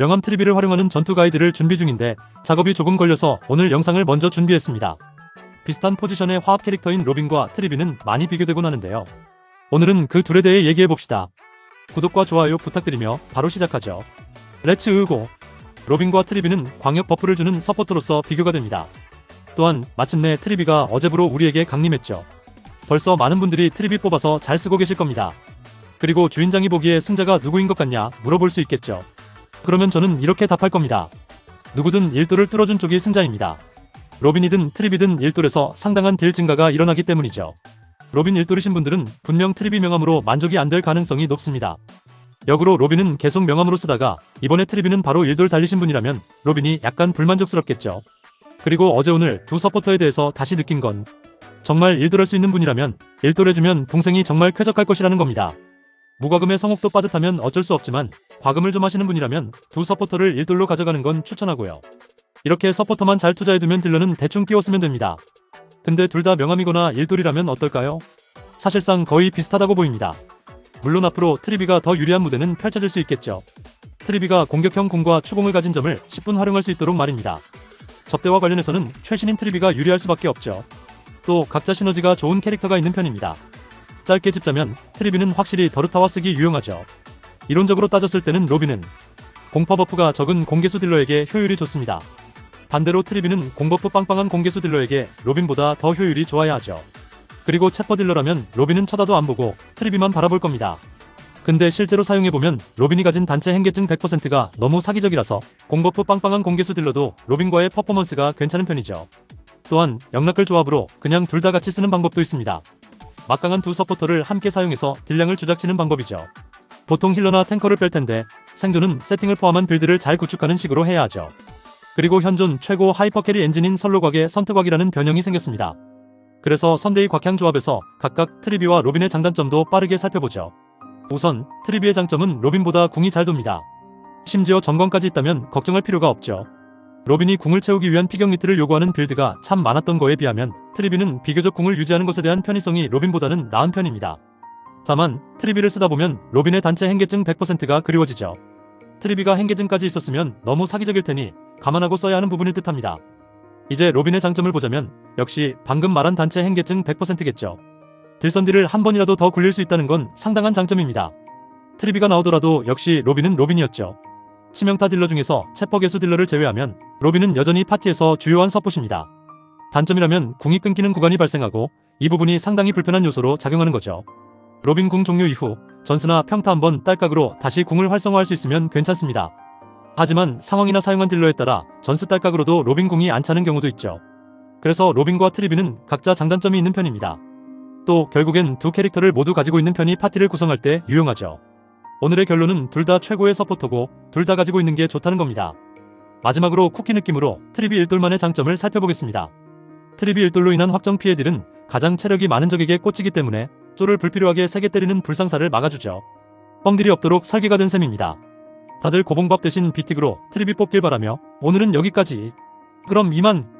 명함 트리비를 활용하는 전투 가이드를 준비 중인데 작업이 조금 걸려서 오늘 영상을 먼저 준비했습니다. 비슷한 포지션의 화합 캐릭터인 로빈과 트리비는 많이 비교되곤 하는데요. 오늘은 그 둘에 대해 얘기해 봅시다. 구독과 좋아요 부탁드리며 바로 시작하죠. 렛츠 으고 로빈과 트리비는 광역 버프를 주는 서포터로서 비교가 됩니다. 또한 마침내 트리비가 어제부로 우리에게 강림했죠. 벌써 많은 분들이 트리비 뽑아서 잘 쓰고 계실 겁니다. 그리고 주인장이 보기에 승자가 누구인 것 같냐 물어볼 수 있겠죠. 그러면 저는 이렇게 답할 겁니다. 누구든 일도를 뚫어준 쪽이 승자입니다. 로빈이든 트리비든 일돌에서 상당한 딜 증가가 일어나기 때문이죠. 로빈 일돌이신 분들은 분명 트리비 명함으로 만족이 안 될 가능성이 높습니다. 역으로 로빈은 계속 명함으로 쓰다가 이번에 트리비는 바로 일돌 달리신 분이라면 로빈이 약간 불만족스럽겠죠. 그리고 어제 오늘 두 서포터에 대해서 다시 느낀 건 정말 일돌할 수 있는 분이라면 일돌해주면 동생이 정말 쾌적할 것이라는 겁니다. 무과금의 성옥도 빠듯하면 어쩔 수 없지만 과금을 좀 하시는 분이라면 두 서포터를 일돌로 가져가는 건 추천하고요. 이렇게 서포터만 잘 투자해두면 딜러는 대충 끼워 쓰면 됩니다. 근데 둘 다 명함이거나 일돌이라면 어떨까요? 사실상 거의 비슷하다고 보입니다. 물론 앞으로 트리비가 더 유리한 무대는 펼쳐질 수 있겠죠. 트리비가 공격형 궁과 추공을 가진 점을 10분 활용할 수 있도록 말입니다. 접대와 관련해서는 최신인 트리비가 유리할 수밖에 없죠. 또 각자 시너지가 좋은 캐릭터가 있는 편입니다. 짧게 짚자면 트리비는 확실히 더르타와 쓰기 유용하죠. 이론적으로 따졌을 때는 로비는 공파 버프가 적은 공개수 딜러에게 효율이 좋습니다. 반대로 트리비는 공버프 빵빵한 공개수 딜러에게 로빈보다 더 효율이 좋아야 하죠. 그리고 체퍼 딜러라면 로빈은 쳐다도 안 보고 트리비만 바라볼 겁니다. 근데 실제로 사용해보면 로빈이 가진 단체 행계증 100%가 너무 사기적이라서 공버프 빵빵한 공개수 딜러도 로빈과의 퍼포먼스가 괜찮은 편이죠. 또한 영락글 조합으로 그냥 둘 다 같이 쓰는 방법도 있습니다. 막강한 두 서포터를 함께 사용해서 딜량을 주작치는 방법이죠. 보통 힐러나 탱커를 뺄 텐데 생존은 세팅을 포함한 빌드를 잘 구축하는 식으로 해야 하죠. 그리고 현존 최고 하이퍼캐리 엔진인 선로곽의 선택곽이라는 변형이 생겼습니다. 그래서 선데이 곽향 조합에서 각각 트리비와 로빈의 장단점도 빠르게 살펴보죠. 우선 트리비의 장점은 로빈보다 궁이 잘 돕니다. 심지어 전광까지 있다면 걱정할 필요가 없죠. 로빈이 궁을 채우기 위한 피격 리트를 요구하는 빌드가 참 많았던 거에 비하면 트리비는 비교적 궁을 유지하는 것에 대한 편의성이 로빈보다는 나은 편입니다. 다만 트리비를 쓰다 보면 로빈의 단체 행계증 100%가 그리워지죠. 트리비가 행계증까지 있었으면 너무 사기적일 테니 감안하고 써야 하는 부분일 듯합니다. 이제 로빈의 장점을 보자면 역시 방금 말한 단체 행계증 100%겠죠. 딜선딜을 한 번이라도 더 굴릴 수 있다는 건 상당한 장점입니다. 트리비가 나오더라도 역시 로빈은 로빈이었죠. 치명타 딜러 중에서 체퍼 개수 딜러를 제외하면 로빈은 여전히 파티에서 주요한 서폿입니다. 단점이라면 궁이 끊기는 구간이 발생하고 이 부분이 상당히 불편한 요소로 작용하는 거죠. 로빈 궁 종료 이후 전스나 평타 한번 딸깍으로 다시 궁을 활성화할 수 있으면 괜찮습니다. 하지만 상황이나 사용한 딜러에 따라 전스 딸깍으로도 로빈 궁이 안 차는 경우도 있죠. 그래서 로빈과 트리비는 각자 장단점이 있는 편입니다. 또 결국엔 두 캐릭터를 모두 가지고 있는 편이 파티를 구성할 때 유용하죠. 오늘의 결론은 둘 다 최고의 서포터고 둘 다 가지고 있는 게 좋다는 겁니다. 마지막으로 쿠키 느낌으로 트리비 일돌만의 장점을 살펴보겠습니다. 트리비 일돌로 인한 확정 피해 딜은 가장 체력이 많은 적에게 꽂히기 때문에 쪼를 불필요하게 세게 때리는 불상사를 막아주죠. 뻥딜이 없도록 설계가 된 셈입니다. 다들 고봉밥 대신 비틱으로 트리비 뽑길 바라며 오늘은 여기까지. 그럼 이만